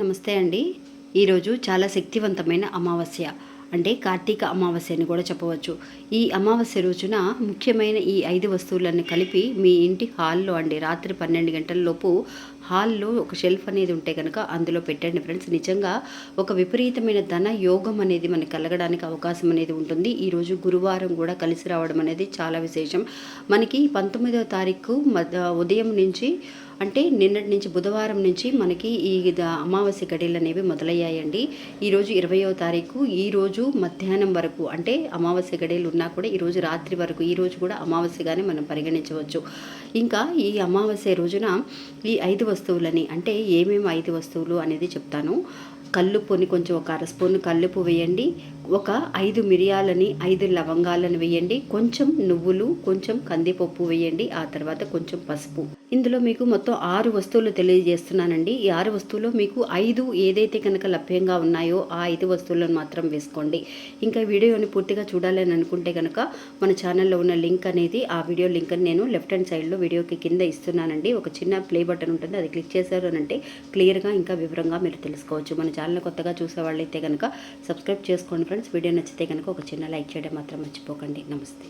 నమస్తే అండి. ఈరోజు చాలా శక్తివంతమైన అమావాస్య అంటే కార్తీక అమావాస్య అని కూడా చెప్పవచ్చు. ఈ అమావాస్య రోజున ముఖ్యమైన ఈ ఐదు వస్తువులను కలిపి మీ ఇంటి హాల్లో అండి రాత్రి పన్నెండు గంటల లోపు హాల్లో ఒక షెల్ఫ్ అనేది ఉంటే కనుక అందులో పెట్టండి ఫ్రెండ్స్. నిజంగా ఒక విపరీతమైన ధన యోగం అనేది మనకు కలగడానికి అవకాశం అనేది ఉంటుంది. ఈరోజు గురువారం కూడా కలిసి రావడం అనేది చాలా విశేషం. మనకి పంతొమ్మిదవ తారీఖు మధ్య ఉదయం నుంచి అంటే నిన్నటి నుంచి బుధవారం నుంచి మనకి ఈ అమావాస్య ఘడీలు అనేవి మొదలయ్యాయండి. ఈరోజు ఇరవయో తారీఖు ఈ రోజు మధ్యాహ్నం వరకు అంటే అమావాస్య ఘడీలు ఉన్నా కూడా ఈరోజు రాత్రి వరకు ఈ రోజు కూడా అమావాస్యగానే మనం పరిగణించవచ్చు. ఇంకా ఈ అమావాస్య రోజున ఈ ఐదు వస్తువులని అంటే ఏమేమి ఐదు వస్తువులు అనేది చెప్తాను. కల్లుప్పుని కొంచెం ఒక అర స్పూన్ కల్లుపు వేయండి. ఒక ఐదు మిరియాలని ఐదు లవంగాలను వేయండి. కొంచెం నువ్వులు కొంచెం కందిపప్పు వేయండి. ఆ తర్వాత కొంచెం పసుపు. ఇందులో మీకు మొత్తం ఆరు వస్తువులు తెలియజేస్తున్నానండి. ఈ ఆరు వస్తువులు మీకు ఐదు ఏదైతే కనుక లభ్యంగా ఉన్నాయో ఆ ఐదు వస్తువులను మాత్రం వేసుకోండి. ఇంకా వీడియోని పూర్తిగా చూడాలని అనుకుంటే కనుక మన ఛానల్లో ఉన్న లింక్ అనేది ఆ వీడియో లింక్ నేను లెఫ్ట్ హ్యాండ్ సైడ్లో వీడియోకి కింద ఇస్తున్నానండి. ఒక చిన్న ప్లే బటన్ ఉంటుంది. అది క్లిక్ చేశారు అని అంటే క్లియర్గా ఇంకా వివరంగా మీరు తెలుసుకోవచ్చు. మన ఛానల్ కొత్తగా చూసే వాళ్ళైతే కనుక సబ్స్క్రైబ్ చేసుకోండి ఫ్రెండ్స్ వీడియో నచ్చితే కనుక ఒక చిన్న లైక్ చేయడం మాత్రం మర్చిపోకండి. నమస్తే.